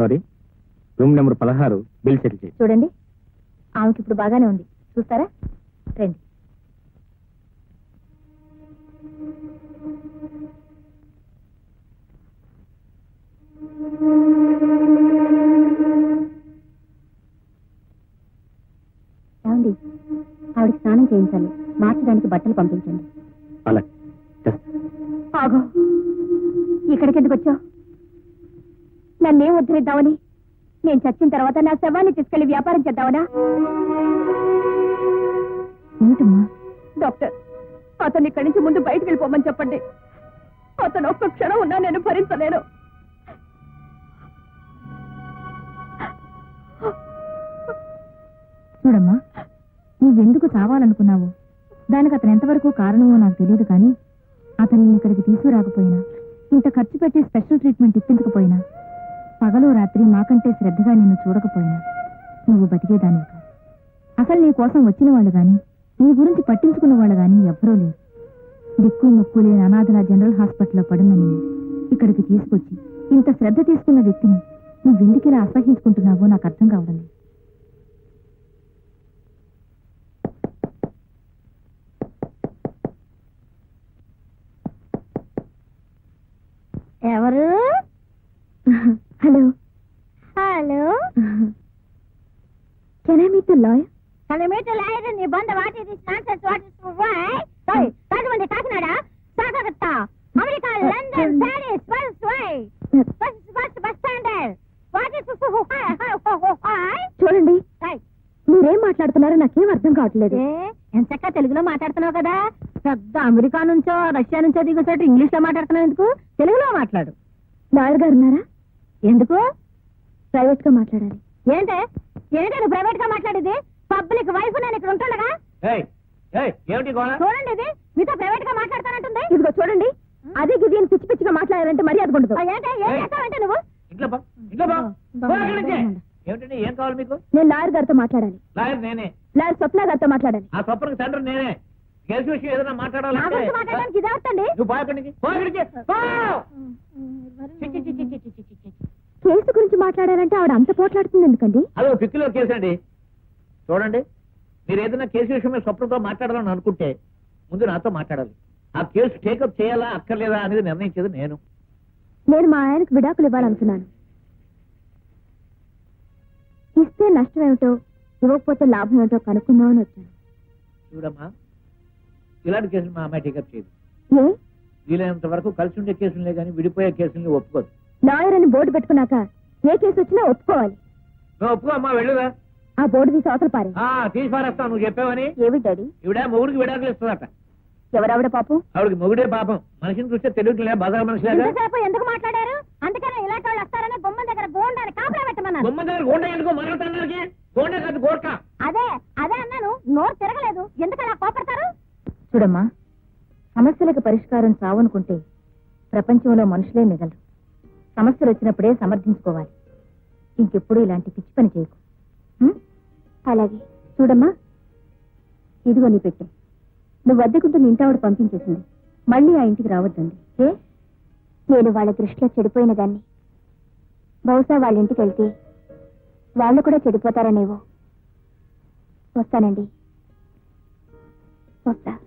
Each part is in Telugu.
సారీ. రూమ్ నెంబర్ పదహారు బిల్ సెటిల్ చేయి. చూడండి. ఆమెకి ఇప్పుడు బాగానే ఉంది. చూస్తారా? రండి. ఏమండి? ఆవిడకి స్నానం చేయించాలి. మార్చడానికి బట్టలు పంపించండి. అలా. ఆగో. ఇక్కడికి ఎందుకు వచ్చావు? నన్నేం ఉద్ధరిద్దామని నేను చచ్చిన తర్వాత నా శవాన్ని తీసుకెళ్ళి వ్యాపారం చేద్దామనా? డాక్టర్ అతను ఇక్కడి నుంచి ముందు బయటకు వెళ్ళిపోమని చెప్పండి. అతను ఒక్క క్షణం ఉన్నా నేను భరించలేను. చూడమ్మా నువ్వెందుకు చావాలనుకున్నావు? దానికి అతను ఎంతవరకు కారణమో నాకు తెలియదు కానీ అతన్ని ఇక్కడికి తీసుకురాకపోయినా ఇంత ఖర్చు పెట్టి స్పెషల్ ట్రీట్మెంట్ ఇప్పించకపోయినా పగలో రాత్రి మాకంటే శ్రద్ధగా నిన్ను చూడకపోయినా. నువ్వు బతికేదానివి కాదు. అసలు నీ కోసం వచ్చిన వాళ్ళు గాని నీ గురించి పట్టించుకున్న వాళ్ళు గాని ఎవ్వరూ లేరు. దిక్కు ముక్కు లేని అనాథల జనరల్ హాస్పిటల్లో పడున్న నేను ఇక్కడికి తీసుకొచ్చి ఇంత శ్రద్ధ తీసుకున్న వ్యక్తిని నువ్వు ఇలా అసహించుకుంటున్నావో నాకు అర్థం కావడం లేదు. ఎవరు? Can I meet the lawyer Can I meet a liar in Uganda? What is this nonsense? What is why? Sorry, Rajahmundry Kakinada? సాగరత్త America London Paris first why first first bus standard what is చూడండి. మీరేం మాట్లాడుతున్నారో నాకేం అర్థం కావట్లేదు. ఎంతక్క తెలుగులో మాట్లాడుతున్నావు కదా? పెద్ద అమెరికా నుంచో రష్యా నుంచో దిగుతాడు ఇంగ్లీష్లో మాట్లాడుతున్నావు ఎందుకు? తెలుగులో మాట్లాడు. లాయర్ గారు ఉన్నారా? ఎందుకు? ప్రైవేట్గా మాట్లాడాలి. ఏంటే? ఏంటే నువ్వు ప్రైవేట్గా మాట్లాడేది పబ్లిక్ వైఫ్ నేను ఇక్కడ ఉంటుండగా ఏమిటి చూడండి ఇది మీతో ప్రైవేట్గా మాట్లాడతానంటుంది ఇదిగో చూడండి అదే గిది అని పిచ్చి పిచ్చిగా మాట్లాడారంటే మర్యాద ఉండదు నువ్వు ఏం కావాలి మీకు నేను లాయర్ గారితో మాట్లాడాలి లాయర్ నేనే లాయర్ స్వప్న గారితో మాట్లాడాలి ఆ స్వప్నకి తండ్రి నేనే కేసు విషయం ఏదైనా నా మాట్లాడాలంటే గురించి మాట్లాడడానికి ఇదే వస్తండి నువ్వు పో మాట్లాడారంటే ఆవిడ అంత పోట్లాడుతుంది ఎందుకండి? అదో పిక్కిలో కేసు అండి. చూడండి మీరు ఏదైనా కేసు విషయం మీద స్వప్నంతో మాట్లాడాలని అనుకుంటే ముందు నాతో మాట్లాడాలి. ఆ కేసు టేకప్ చేయాలా అక్కర్లేదా అనేది నిర్ణయించేది నేను. నేను మా ఆయనకు విడాకులు ఇవ్వాలనుకున్నాను. ఇస్తే నష్టం ఏమిటో ఇవ్వకపోతే లాభం ఏమిటో కనుక్కుందామని వచ్చాను. చూడమ్మా ఇలాంటి కేసులు మా అమ్మాయి టేకప్ చేయదు. ఏ? వీలైనంత వరకు కలిసి ఉండే కేసులే కానీ విడిపోయే కేసుల్ని ఒప్పుకోదు. లాయర్ అని బోర్డు పెట్టుకున్నాక ఏ కేసు వచ్చినా ఒప్పుకోవాలి. నువ్వు ఒప్పుకో అమ్మా వెళ్ళుదా ఆ బోర్డు తీసి అవతల పారే ఆ, తీసి పారేస్తావు నువ్వు చెప్పావని? ఏవి డాడీ? ఇవిడ మొగుడికి విడాకులు ఇస్తుందట. ఎవరావిడ పాపం? ఆవిడకి మొగుడే పాపం. మనిషిని చూస్తే తెలియట్లే బజార్ మనిషిలాగా. ఇంతసేపు ఎందుకు మాట్లాడారు? అందుకనే ఇలాంటి వాళ్ళు వస్తారని గుమ్మం దగ్గర గోండాన్ని కాపలా పెట్టమన్నాను బొమ్మ దగ్గర గోండ ఎందుకో? మరొకటి గోండ కాదు గోడ్క అదే అదే అన్నాను. నోరు తిరగలేదు. ఎందుకు అలా కోపడతారు? చూడమ్మా సమస్యలకు పరిష్కారం చావనుకుంటే ప్రపంచంలో మనుషులే మిగలరు. సమస్యలు వచ్చినప్పుడే సమర్థించుకోవాలి. ఇంకెప్పుడు ఇలాంటి పిచ్చి పని చేయకు? అలాగే. చూడమ్మా. ఇదిగో నీ పెట్టే. నువ్వు అద్దెకుంటున్న ఇంటావిడ పంపించేసింది. మళ్ళీ ఆ ఇంటికి రావద్దండి ఏ? నేను వాళ్ళ దృష్టిలో చెడిపోయిన దాన్ని. బహుశా వాళ్ళ ఇంటికి వెళ్తే వాళ్ళు కూడా చెడిపోతారనేవో. వస్తానండి. వస్తా.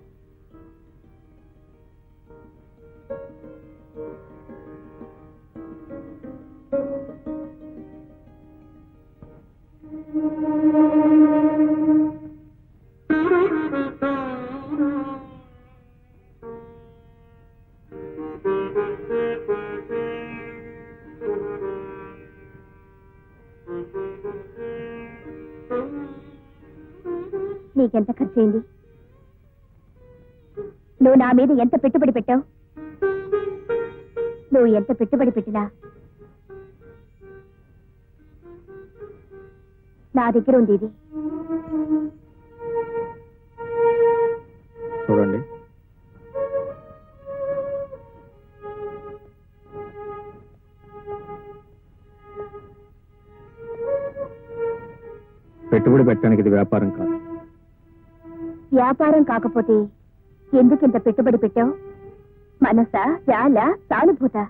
నీకెంత ఖర్చయింది? నువ్వు నా మీద ఎంత పెట్టుబడి పెట్టావు? నువ్వు ఎంత పెట్టుబడి పెట్టినా? నా దగ్గర ఉంది ఇది. చూడండి. పెట్టుబడి పెట్టడానికి ఇది వ్యాపారం కాదు. వ్యాపారం కాకపోతే ఎందుకు పెట్టుబడి పెట్టావు? మనసా చాలా సానుభూత?